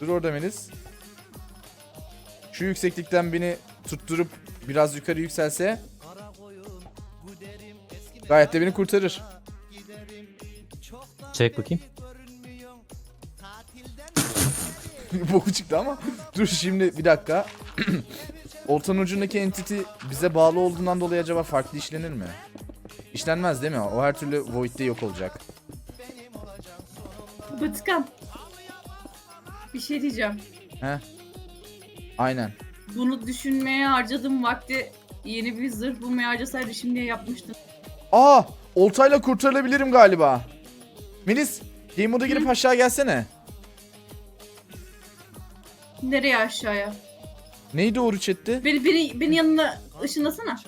Dur orada Melis. Şu yükseklikten beni tutturup biraz yukarı yükselse gayet de beni kurtarır. Çek bakayım. Boku çıktı ama. Dur şimdi bir dakika. Oltanın ucundaki entity bize bağlı olduğundan dolayı acaba farklı işlenir mi? İşlenmez değil mi? O her türlü Void'de yok olacak. Batıkan. Bir şey diyeceğim. He? Aynen. Bunu düşünmeye harcadığım vakti yeni bir zırh bulmaya harcasaydı şimdiye yapmıştım. Aa! Oltayla kurtarılabilirim galiba. Melis, game moda girip aşağı gelsene. Nereye aşağıya? Neydi o rüçetti? Beni, beni, beni yanına ışınlasana.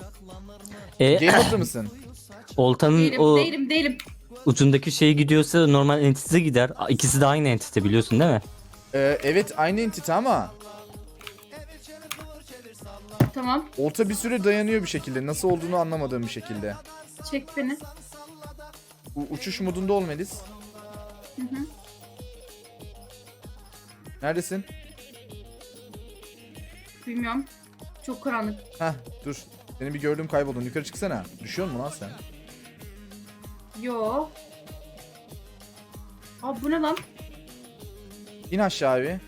E, Game moda mısın? oltanın Değilim, o değilim, değilim. ucundaki şey gidiyorsa normal entite gider. İkisi de aynı entite biliyorsun değil mi? Ee, evet aynı entity ama Tamam, olta bir süre dayanıyor bir şekilde. Nasıl olduğunu anlamadığım bir şekilde. çek beni. U- uçuş modunda ol Melis. Hı hı. Neredesin? Bilmiyorum. Çok karanlık. Heh dur. Seni bir gördüm kayboldun. Yukarı çıksana. Düşüyor mu lan sen? Yo. Aa bu ne lan? İn aşağı abi.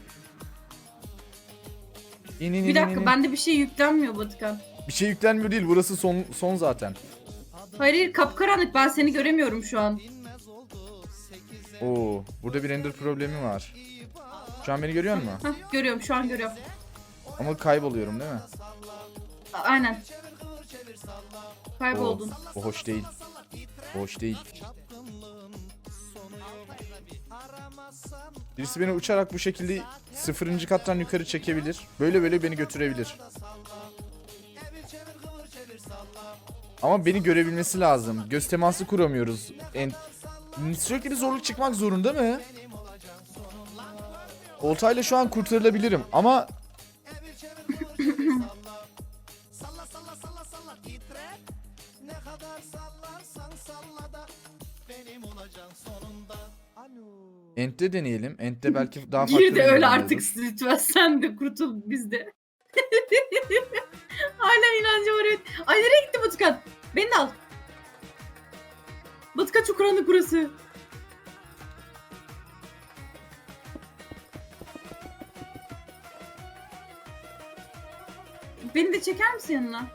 İn in in Bir in, dakika in. bende bir şey yüklenmiyor Batıkan. Bir şey yüklenmiyor değil. Burası son son zaten. Hayır hayır kapkaranlık ben seni göremiyorum şu an. Oo, burada bir render problemi var. Şu an beni görüyor musun? Hah görüyorum şu an görüyorum. Ama kayboluyorum değil mi? Aynen. Kayboldun. o hoş değil. O hoş değil. Birisi beni uçarak bu şekilde sıfırıncı kattan yukarı çekebilir. Böyle böyle beni götürebilir. Ama beni görebilmesi lazım. Göz teması kuramıyoruz. En... Sürekli bir zorluk çıkmak zorunda mı? Oltayla şu an kurtarılabilirim ama Ent'te deneyelim. Ent'te belki daha farklı Gir de öyle artık lütfen sen de kurtul biz de. Hala inancım var evet. Ay nereye gitti Batıkan? Beni de al. Batıkan çok karanlık burası. Beni de çeker misin yanına?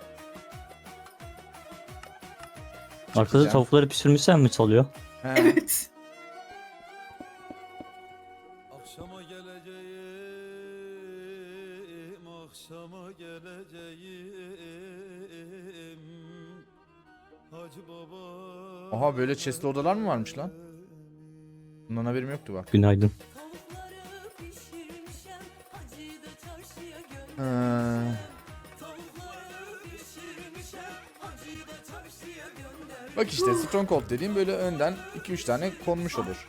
Arkada Çekeceğim. tavukları pişirmişler mi çalıyor? He. Evet. Böyle chest'li odalar mı varmış lan? Bundan haberim yoktu bak. Günaydın. Ee, bak işte Stronghold dediğim böyle önden 2-3 tane konmuş olur.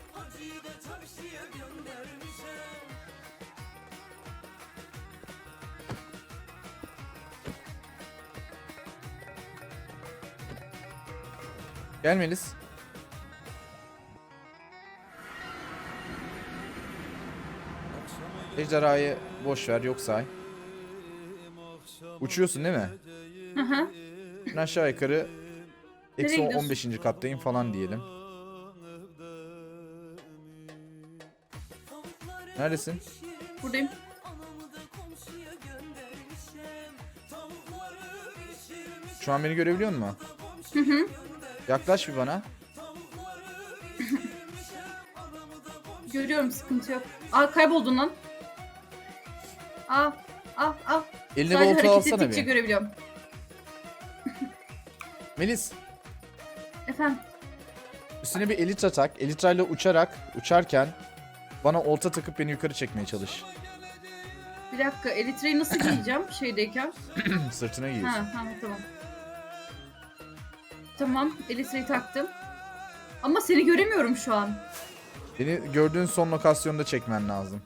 Hacıyı Ejderhayı boş ver yok say. Uçuyorsun değil mi? Hı hı. Ben aşağı yukarı eksi Nereye gidiyorsun? 15. kattayım falan diyelim. Neredesin? Buradayım. Şu an beni görebiliyor musun? Hı hı. Yaklaş bir bana. Görüyorum sıkıntı yok. Aa kayboldun lan. Aa, aa. Eline Sadece volta hareket alsana bir. görebiliyorum. Melis Efendim. üstüne bir elitra tak. Elitra ile uçarak uçarken bana olta takıp beni yukarı çekmeye çalış. Bir dakika elitreyi nasıl giyeceğim şeydeyken? Sırtına Ha, giyiyorsun. ha tamam. Tamam elitreyi taktım. Ama seni göremiyorum şu an. Beni gördüğün son lokasyonda çekmen lazım.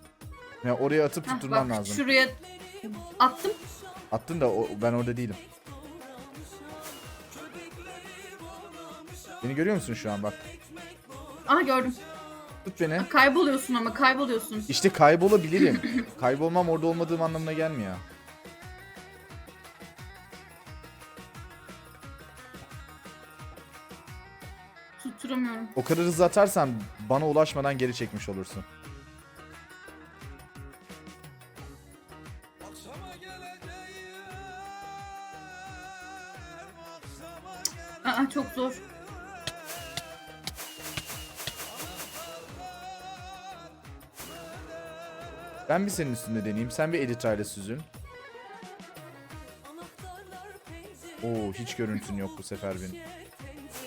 Yani oraya atıp tutturman bak lazım. şuraya attım. Attın da o, ben orada değilim. Beni görüyor musun şu an bak. Aha gördüm. Tut beni. Kayboluyorsun ama kayboluyorsun. İşte kaybolabilirim. Kaybolmam orada olmadığım anlamına gelmiyor. Tutturamıyorum. O kadar hızlı atarsan bana ulaşmadan geri çekmiş olursun. Ben bir senin üstünde deneyeyim. Sen bir editrayla süzün. Oo hiç görüntün yok bu sefer benim.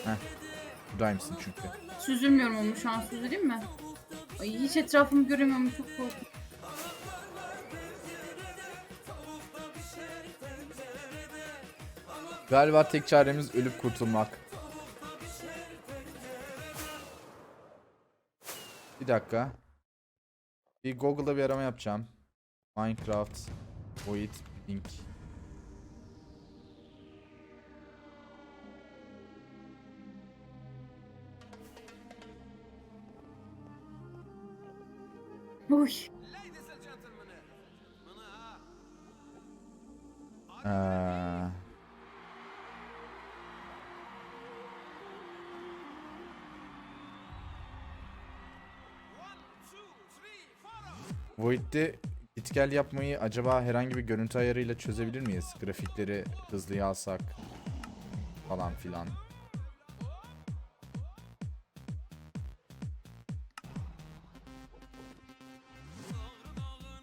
Heh. Buradaymışsın çünkü. Süzülmüyorum onu şu an süzüleyim mi? Ay hiç etrafımı göremiyorum çok korkunç. Galiba tek çaremiz ölüp kurtulmak. Bir dakika. Bir Google'da bir arama yapacağım. Minecraft Void Link. Uy. Ee, Void'de git gel yapmayı acaba herhangi bir görüntü ayarıyla çözebilir miyiz? Grafikleri hızlıya alsak falan filan.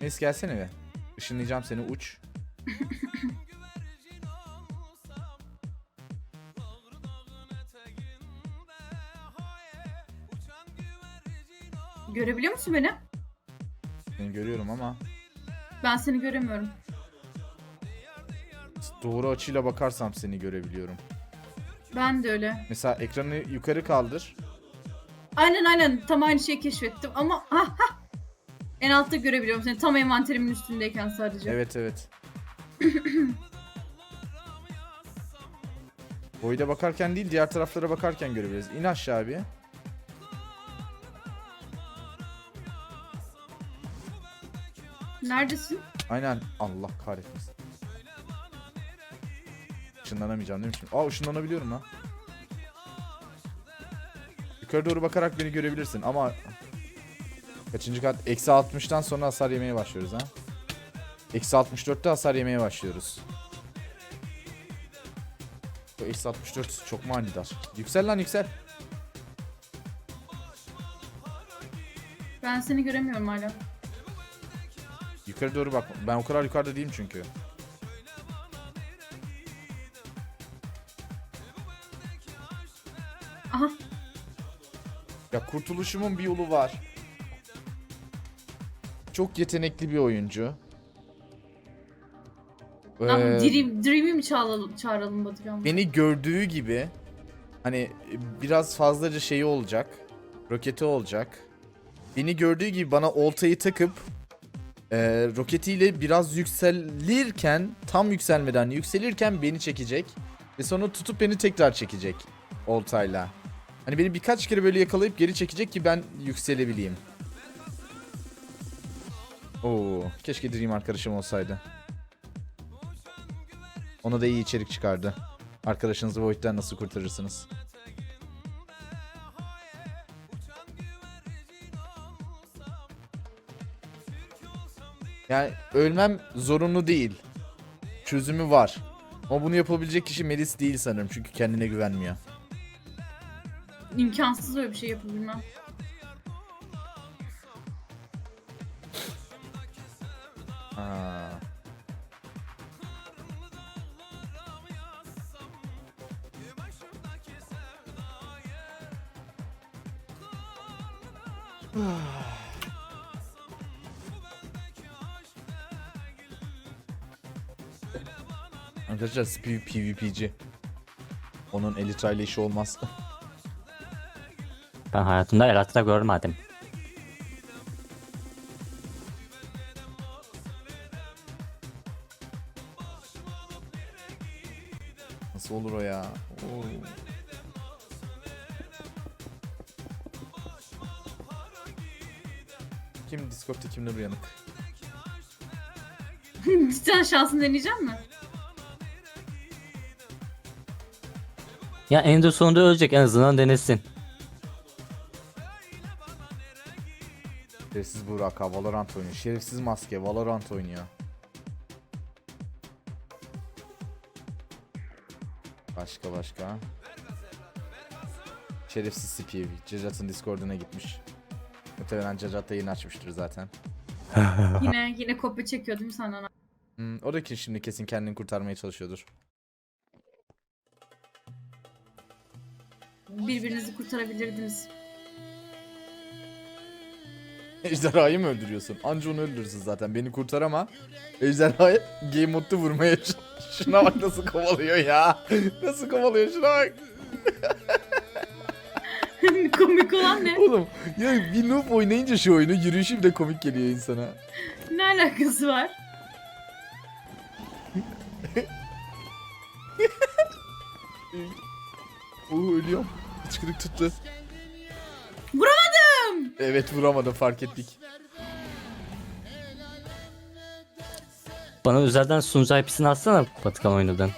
Neyse gelsene be. Işınlayacağım seni uç. Görebiliyor musun beni? Seni görüyorum ama Ben seni göremiyorum. doğru açıyla bakarsam seni görebiliyorum. Ben de öyle. Mesela ekranı yukarı kaldır. Aynen aynen tam aynı şeyi keşfettim ama ha ha. En altta görebiliyorum seni tam envanterimin üstündeyken sadece. Evet evet. Boyda bakarken değil diğer taraflara bakarken görebiliriz. İn aşağı bir. Neredesin? Aynen. Allah kahretmesin. Işınlanamayacağım değil mi şimdi? Aa ışınlanabiliyorum lan. Yukarı doğru bakarak beni görebilirsin ama... Kaçıncı kat? Eksi 60'tan sonra hasar yemeye başlıyoruz ha. Eksi 64'te hasar yemeye başlıyoruz. Bu eksi 64 çok manidar. Yüksel lan yüksel. Ben seni göremiyorum hala. Yukarı doğru bak. Ben o kadar yukarıda değilim çünkü. Aha Ya kurtuluşumun bir yolu var. Çok yetenekli bir oyuncu. Ee, Dream, Dream'i mi çağıralım, çağıralım Batıkan? beni gördüğü gibi hani biraz fazlaca şeyi olacak. Roketi olacak. Beni gördüğü gibi bana oltayı takıp e, roketiyle biraz yükselirken tam yükselmeden yükselirken beni çekecek. Ve sonra tutup beni tekrar çekecek oltayla. Hani beni birkaç kere böyle yakalayıp geri çekecek ki ben yükselebileyim. Oo, keşke Dream arkadaşım olsaydı. Ona da iyi içerik çıkardı. Arkadaşınızı Void'den nasıl kurtarırsınız? Yani ölmem zorunlu değil. Çözümü var. Ama bunu yapabilecek kişi Melis değil sanırım çünkü kendine güvenmiyor. İmkansız öyle bir şey yapabilmem. Arkadaşlar Speed PvP'ci. Onun Elytra ile işi olmaz. Ben hayatımda Elatra görmedim. Nasıl olur o ya? Oo. Kim Discord'da kimler uyanık? Cidden şansını deneyecek mi? Ya eninde sonunda ölecek en azından denesin. Şerefsiz Burak ha Valorant oynuyor. Şerefsiz maske Valorant oynuyor. Başka başka. Şerefsiz Spiv. Cacat'ın Discord'una gitmiş. Muhtemelen Cacat da yeni açmıştır zaten. Yine yine kopya çekiyor değil mi senden? Hmm, o da ki şimdi kesin kendini kurtarmaya çalışıyordur. Kurtarabilirdiniz. Ejderhayı mı öldürüyorsun? Anca onu öldürürsün zaten. Beni kurtar ama ejderhayı game modda vurmaya Şuna bak nasıl kovalıyor ya. Nasıl kovalıyor şuna bak. Komik olan ne? Oğlum ya bir noob oynayınca şu oyunu yürüyüşü bile komik geliyor insana. Ne alakası var? Oo ölüyorum. Hıçkırık tuttu. Vuramadım. Evet vuramadım fark ettik. Bana özelden sunucu IP'sini atsana Batıkan oynadan.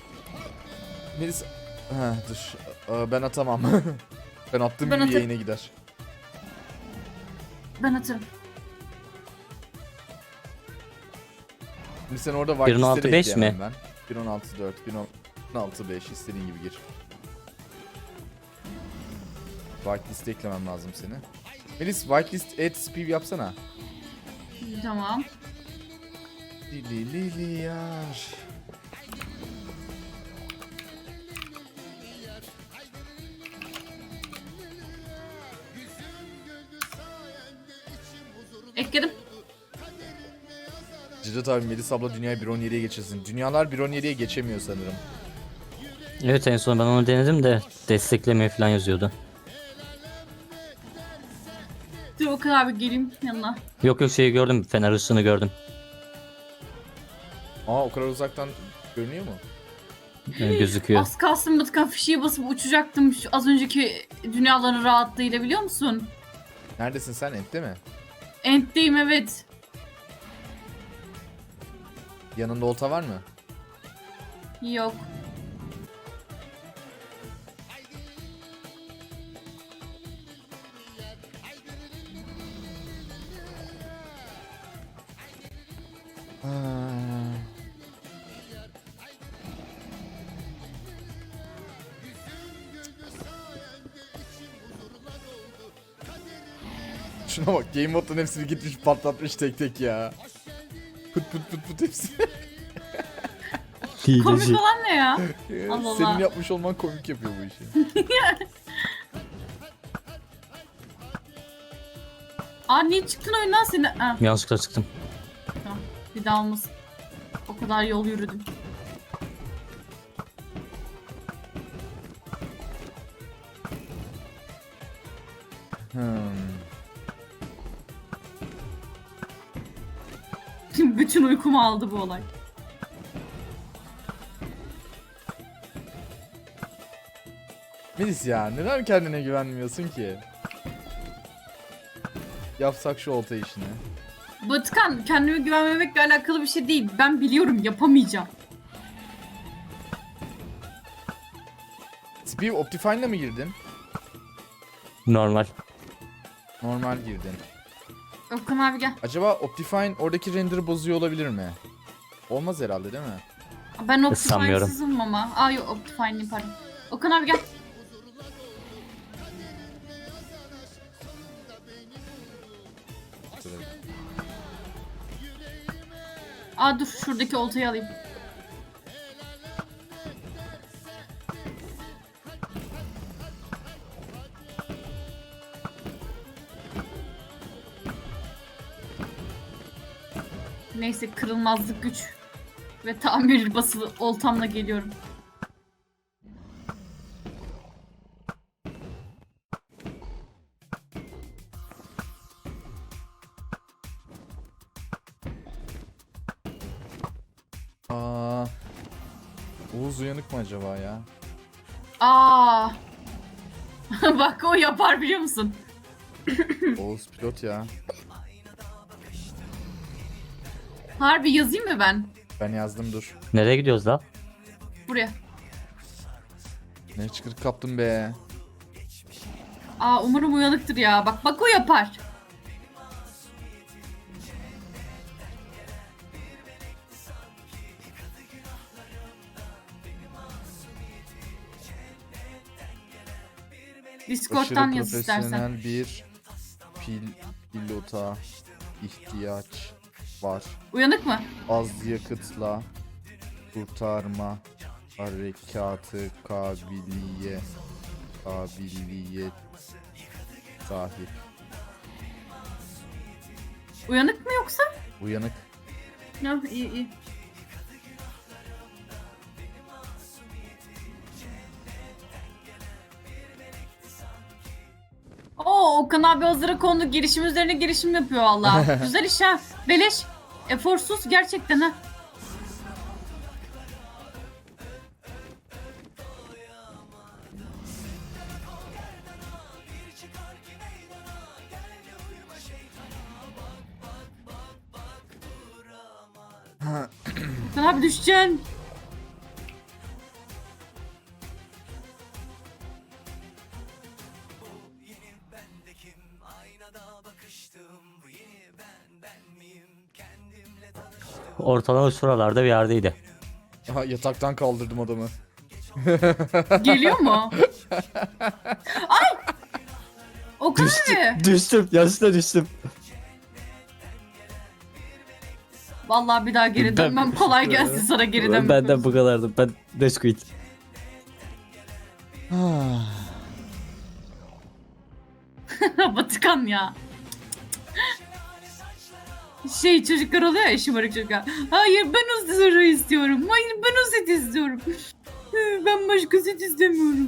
Melis... Ha dur. Aa, ben atamam. ben attığım Ben gibi atarım. yayına gider. Ben atarım. Şimdi sen orada whitelist'e 1.16.5 de ekleyemem mi? ben. 1.16.4, 1.16.5 istediğin gibi gir. Whitelist'e eklemem lazım seni. Melis whitelist add spiv yapsana. Tamam. Lili lili yar. Ekledim. Cidat abi Melis abla dünyayı 1.17'ye geçirsin. Dünyalar 1.17'ye geçemiyor sanırım. Evet en son ben onu denedim de desteklemiyor falan yazıyordu. Kadar bir geleyim yanına. Yok yok şeyi gördüm fener ışığını gördüm. Aa o kadar uzaktan görünüyor mu? Ee, gözüküyor. Az kalsın Batıkan fişeği basıp uçacaktım şu az önceki dünyaların rahatlığıyla biliyor musun? Neredesin sen Ent'te mi? End'deyim evet. Yanında olta var mı? Yok. Ha. Şuna bak Game Mode'dan hepsini gitmiş patlatmış tek tek ya. Pıt pıt pıt pıt hepsi. Komik olan ne ya? Ya, Allah Senin Allah. yapmış olman komik yapıyor bu işi. Aa niye çıktın oyundan seni? Ha, Yanlışlıkla çıktım. Bir daha olmasın. O kadar yol yürüdüm. Hmm. Bütün uykumu aldı bu olay. Melis ya neden kendine güvenmiyorsun ki? Yapsak şu olta işini. Batıkan kendime güvenmemekle alakalı bir şey değil. Ben biliyorum yapamayacağım. Spiv Optifine'la mı girdin? Normal. Normal girdin. Okan abi gel. Acaba Optifine oradaki render'ı bozuyor olabilir mi? Olmaz herhalde değil mi? Ben Sanmıyorum. Optifine'sızım ama. Aa yok Optifine'liyim pardon. Okan abi gel. Aa dur şuradaki oltayı alayım. Neyse kırılmazlık güç ve tamir basılı oltamla geliyorum. Acaba ya? Aa. Bak o yapar biliyor musun? Oğuz pilot ya. Harbi yazayım mı ben? Ben yazdım dur. Nereye gidiyoruz la? Buraya. Ne çıkırık kaptım be. Aa umarım uyanıktır ya. Bak bak o yapar. Discord'dan yaz istersen. bir pil pilota ihtiyaç var. Uyanık mı? Az yakıtla kurtarma harekatı kabiliye kabiliyet sahip. Uyanık mı yoksa? Uyanık. Ya iyi iyi. Okan abi hazıra kondu girişim üzerine girişim yapıyor valla. Güzel iş ha. Beleş. Eforsuz gerçekten ha. Okan abi düşeceksin. Ortalama şuralarda bir yerdeydi. Aha, yataktan kaldırdım adamı. Geliyor mu? Ay! Okan abi. Düştüm. Yanlışlıkla düştüm. Vallahi bir daha geri Ben- dönmem. Kolay gelsin sana geri dönmem. Benden bu kadardı. Ben Nesquik. Batıkan ya. Şey çocuklar oluyor ya şımarık çocuklar. Hayır ben o zırhı istiyorum. Hayır ben o set istiyorum. Ben başka set istemiyorum.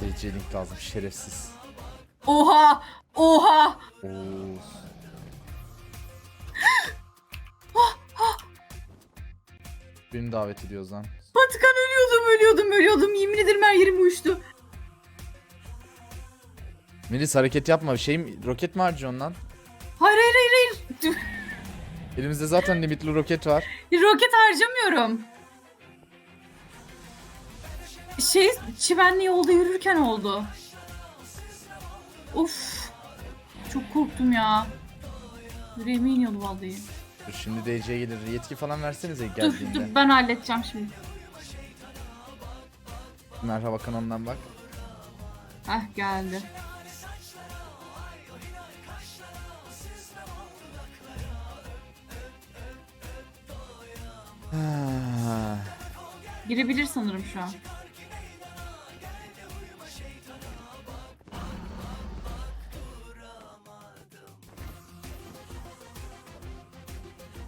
DC link lazım şerefsiz. Oha! Oha! Oo. Birini davet ediyoruz lan. Batıkan ölüyordum ölüyordum ölüyordum. Yemin ederim her yerim uçtu. Melis hareket yapma. Şey mi? Roket mi harcıyorsun lan? Hayır hayır hayır hayır. Elimizde zaten limitli roket var. Roket harcamıyorum. Şey çimenli yolda yürürken oldu. Of. Çok korktum ya. Yüreğime iniyordu vallahi. Dur şimdi DC gelir. Yetki falan versenize Dur geldiğinde. dur ben halledeceğim şimdi. Merhaba kanalından bak. Heh geldi. Girebilir sanırım şu an.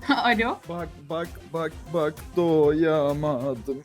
Alo. Bak bak bak bak doyamadım.